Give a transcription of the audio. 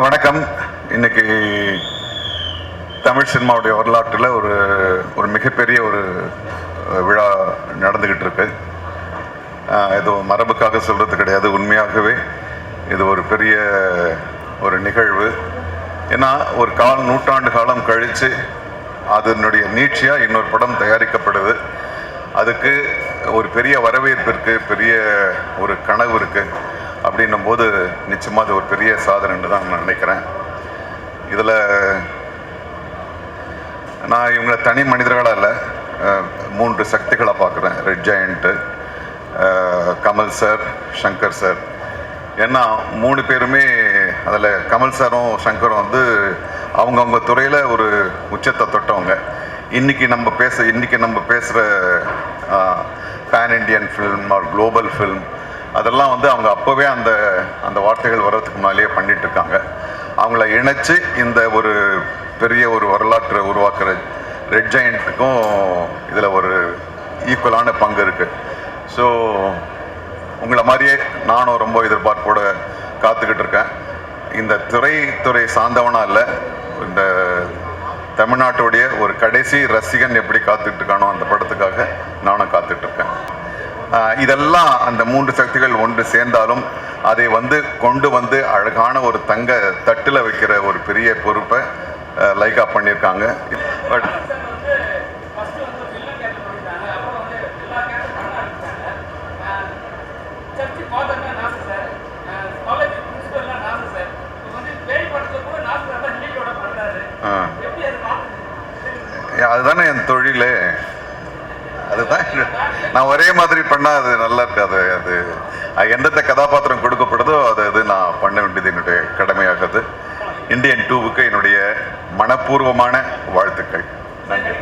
வணக்கம். இன்னைக்கு தமிழ் சினிமாவுடைய வரலாற்றில் ஒரு ஒரு மிகப்பெரிய ஒரு விழா நடந்துக்கிட்டு இருக்கு. இது மரபுக்காக சொல்கிறது கிடையாது உண்மையாகவே. இது ஒரு பெரிய ஒரு நிகழ்வு. ஏன்னா ஒரு கால் நூற்றாண்டு காலம் கழித்து அதனுடைய நீட்சியாக இன்னொரு படம் தயாரிக்கப்படுது. அதுக்கு ஒரு பெரிய வரவேற்பு இருக்குது பெரிய ஒரு கனவு இருக்குது அப்படின்னும் போது நிச்சயமாக அது ஒரு பெரிய சாதனைன்னு தான் நான் நினைக்கிறேன். இதில் நான் இவங்களை தனி மனிதர்களாக இல்லை மூன்று சக்திகளாக பார்க்குறேன். Red Giant Kamal sir Shankar sir ஏன்னா மூணு பேருமே அதில் கமல் சாரும் சங்கரும் வந்து அவங்கவுங்க துறையில் ஒரு உச்சத்தை தொட்டவங்க. இன்னைக்கு நம்ம பேச இன்றைக்கி நம்ம பேசுகிற pan Indian film or global film அதெல்லாம் வந்து அவங்க அப்போவே அந்த அந்த வார்த்தைகள் வர்றதுக்கு முன்னாலேயே பண்ணிட்டு இருக்காங்க அவங்கள இணைச்சு இந்த ஒரு பெரிய ஒரு வரலாற்றை உருவாக்குற ரெட் ஜெயிண்ட்டுக்கும் இதில் ஒரு ஈக்குவலான பங்கு இருக்குது ஸோ உங்களை மாதிரியே நானும் ரொம்ப எதிர்பார்ப்போட காத்துக்கிட்டு இருக்கேன் இந்த துறைத்துறை சார்ந்தவனா இல்லை இந்த தமிழ்நாட்டுடைய ஒரு கடைசி ரசிகன் எப்படி காத்துக்கிட்டு இருக்கானோ அந்த படத்துக்காக நானும் காத்துட்டு இருக்கேன் ஆஹ் இதெல்லாம் அந்த மூன்று சக்திகள் ஒன்று சேர்ந்தாலும் அதை வந்து கொண்டு வந்து அழகான ஒரு தங்க தட்டில் வைக்கிற ஒரு பெரிய பொறுப்பை லைக்கா பண்ணியிருக்காங்க. பட் அதுதானே என் தொழிலே. அதுதான் நான் ஒரே மாதிரி பண்ணால் அது நல்லா இருக்காது. அது அது எந்தெந்த கதாபாத்திரம் கொடுக்கப்படுதோ அது அது நான் பண்ண வேண்டியது என்னுடைய கடமையாகிறது. இந்தியன் டூவுக்கு என்னுடைய மனப்பூர்வமான வாழ்த்துக்கள். நன்றி.